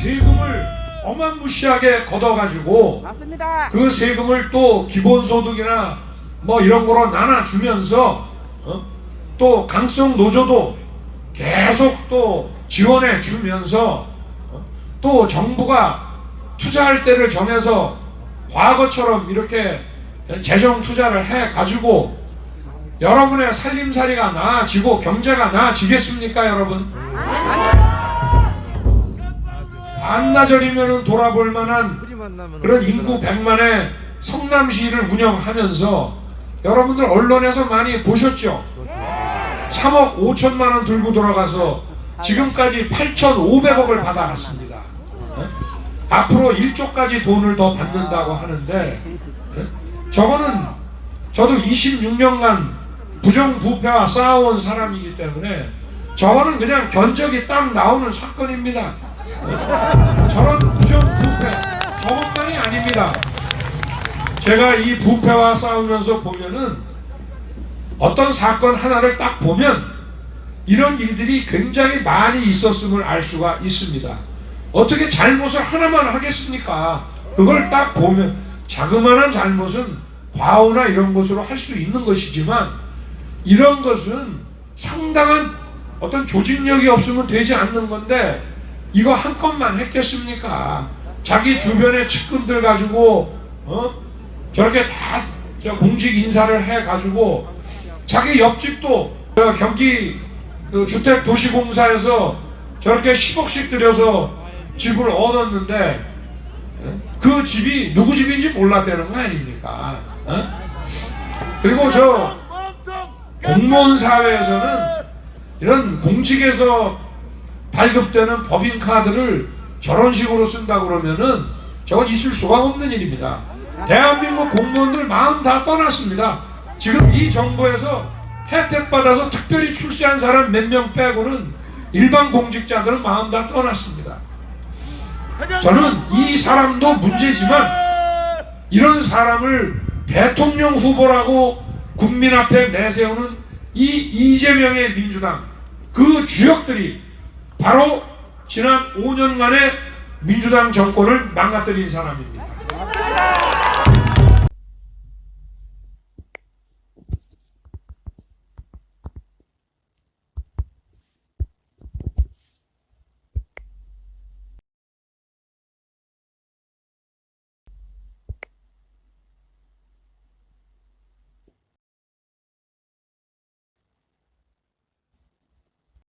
세금을 어마무시하게 걷어가지고 맞습니다. 그 세금을 또 기본소득이나 뭐 이런 거로 나눠주면서 어? 또 강성 노조도 계속 또 지원해 주면서 어? 또 정부가 투자할 때를 정해서 과거처럼 이렇게 재정 투자를 해 가지고 여러분의 살림살이가 나아지고 경제가 나아지겠습니까 여러분? 반나절이면 돌아볼 만한 그런 인구 100만의 성남시를 운영하면서 여러분들 언론에서 많이 보셨죠? 3억 5천만 원 들고 돌아가서 지금까지 8,500억을 받아갔습니다. 예? 앞으로 1조까지 돈을 더 받는다고 하는데 예? 저거는 저도 26년간 부정부패와 싸워온 사람이기 때문에 저거는 그냥 견적이 딱 나오는 사건입니다. 예? 저런 부정 부패 저것만이 아닙니다. 제가 이 부패와 싸우면서 보면은 어떤 사건 하나를 딱 보면 이런 일들이 굉장히 많이 있었음을 알 수가 있습니다. 어떻게 잘못을 하나만 하겠습니까? 그걸 딱 보면 자그마한 잘못은 과오나 이런 것으로 할 수 있는 것이지만 이런 것은 상당한 어떤 조직력이 없으면 되지 않는 건데 이거 한 건만 했겠습니까? 자기 주변의 측근들 가지고 어? 저렇게 다저 공직 인사를 해 가지고 자기 옆집도 저 경기 그 주택 도시공사에서 저렇게 10억씩 들여서 집을 얻었는데 예? 그 집이 누구 집인지 몰랐다는 거 아닙니까? 어? 그리고 저 공무원 사회에서는 이런 공직에서 발급되는 법인카드를 저런 식으로 쓴다 그러면은 저건 있을 수가 없는 일입니다. 대한민국 공무원들 마음 다 떠났습니다. 지금 이 정부에서 혜택 받아서 특별히 출세한 사람 몇 명 빼고는 일반 공직자들은 마음 다 떠났습니다. 저는 이 사람도 문제지만 이런 사람을 대통령 후보라고 국민 앞에 내세우는 이 이재명의 민주당 그 주역들이 바로 지난 5년간의 민주당 정권을 망가뜨린 사람입니다.